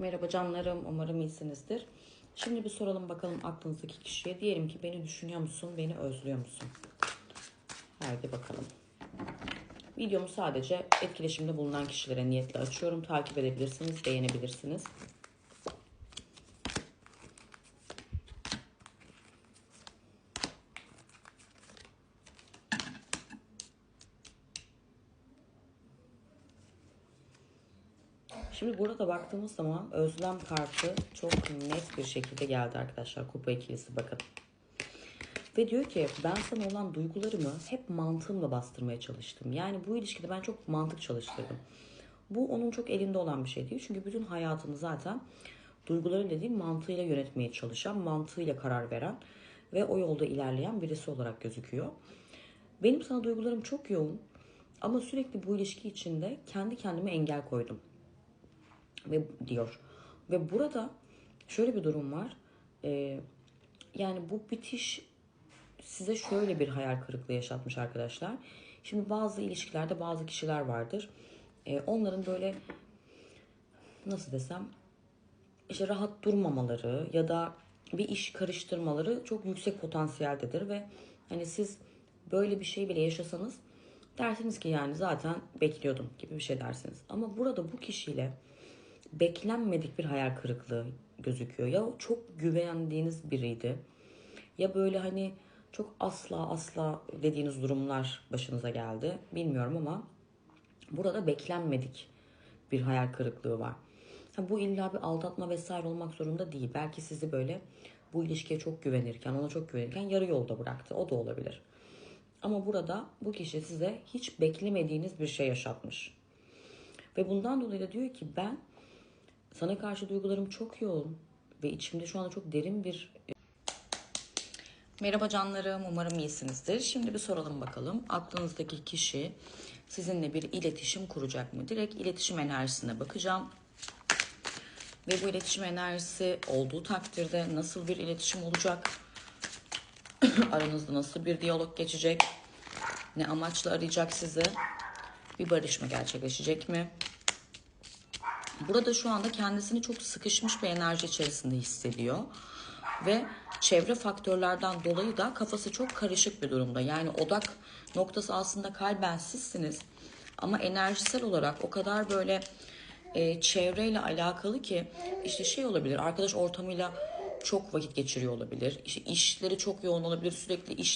Merhaba canlarım, umarım iyisinizdir. Şimdi bir soralım bakalım aklınızdaki kişiye. Diyelim ki beni düşünüyor musun, beni özlüyor musun? Haydi bakalım. Videomu sadece etkileşimde bulunan kişilere niyetle açıyorum. Takip edebilirsiniz, beğenebilirsiniz. Şimdi burada baktığımız zaman özlem kartı çok net bir şekilde geldi arkadaşlar. Kupa ikilisi bakın. Ve diyor ki ben sana olan duygularımı hep mantığımla bastırmaya çalıştım. Yani bu ilişkide ben çok mantık çalıştırdım. Bu onun çok elinde olan bir şey değil. Çünkü bütün hayatını zaten duygularıyla değil mantığıyla yönetmeye çalışan, mantığıyla karar veren ve o yolda ilerleyen birisi olarak gözüküyor. Benim sana duygularım çok yoğun ama sürekli bu ilişki içinde kendi kendime engel koydum ve diyor. Ve burada şöyle bir durum var. Ee, yani bu bitiş size şöyle bir hayal kırıklığı yaşatmış arkadaşlar. Şimdi bazı ilişkilerde bazı kişiler vardır. Ee, onların böyle nasıl desem işte rahat durmamaları ya da bir iş karıştırmaları çok yüksek potansiyeldedir ve hani siz böyle bir şey bile yaşasanız dersiniz ki yani zaten bekliyordum gibi bir şey dersiniz. Ama burada bu kişiyle beklenmedik bir hayal kırıklığı gözüküyor. Ya çok güvendiğiniz biriydi ya böyle hani çok asla asla dediğiniz durumlar başınıza geldi. Bilmiyorum ama burada beklenmedik bir hayal kırıklığı var. Ha, bu illa bir aldatma vesaire olmak zorunda değil. Belki sizi böyle bu ilişkiye çok güvenirken, ona çok güvenirken yarı yolda bıraktı. O da olabilir. Ama burada bu kişi size hiç beklemediğiniz bir şey yaşatmış. Ve bundan dolayı da diyor ki ben sana karşı duygularım çok yoğun ve içimde şu anda çok derin bir... Merhaba canlarım, umarım iyisinizdir. Şimdi bir soralım bakalım. Aklınızdaki kişi sizinle bir iletişim kuracak mı? Direkt iletişim enerjisine bakacağım. Ve bu iletişim enerjisi olduğu takdirde nasıl bir iletişim olacak? Aranızda nasıl bir diyalog geçecek? Ne amaçla arayacak sizi? Bir barışma gerçekleşecek mi? Burada şu anda kendisini çok sıkışmış bir enerji içerisinde hissediyor. Ve çevre faktörlerden dolayı da kafası çok karışık bir durumda. Yani odak noktası aslında kalben sizsiniz. Ama enerjisel olarak o kadar böyle e, çevreyle alakalı ki işte şey olabilir arkadaş ortamıyla çok vakit geçiriyor olabilir. İşte işleri çok yoğun olabilir sürekli işler